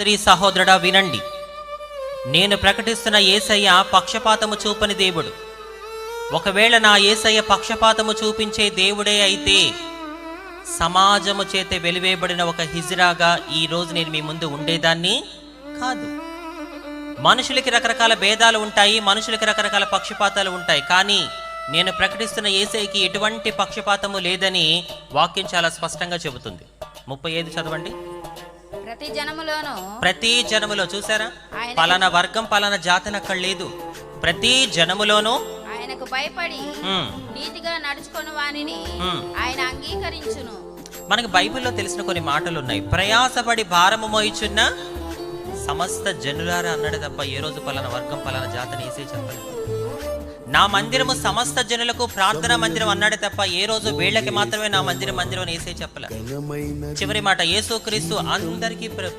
సోదరి సహోదరుడా వినండి. నేను ప్రకటిస్తున్న ఏసయ్య పక్షపాతము చూపని దేవుడు. ఒకవేళ నా ఏసయ్య పక్షపాతము చూపించే దేవుడే అయితే సమాజము చేత వెలివేయబడిన ఒక హిజిరాగా ఈ రోజు నేను మీ ముందు ఉండేదాన్ని కాదు. మనుషులకి రకరకాల భేదాలు ఉంటాయి మనుషులకి రకరకాల పక్షపాతాలు ఉంటాయి. కానీ నేను ప్రకటిస్తున్న ఏసైకి ఎటువంటి పక్షపాతము లేదని వాక్యం చాలా స్పష్టంగా చెబుతుంది. ముప్పై ఐదు చదవండి. ప్రతి జనములోను ప్రతి జనములో చూసారా? పలానా వర్గం పలానా జాతన అక్కడ లేదు. ప్రతి జనములోనూ ఆయనకు భయపడి నీతిగా నడుచుకొని వానిని ఉమ్. ఆయన అంగీకరించును. మనకి బైబిల్లో తెలిసిన కొన్ని మాటలు ఉన్నాయి. ప్రయాసపడి భారము మోయిచున్న సమస్త జనులారా అన్నాడు తప్ప ఏ రోజు పలానా వర్గం పలానా జాతని వేసే చెప్పలేదు. నా మందిరము సమస్త జనులకు ప్రార్థన మందిరం అన్నాడు తప్ప ఏ రోజు వీళ్ళకి మాత్రమే నా మందిరం మందిరం అని వేసే చెప్పలే. చివరి మాట యేసుక్రీస్తు అందరికీ ప్రభు.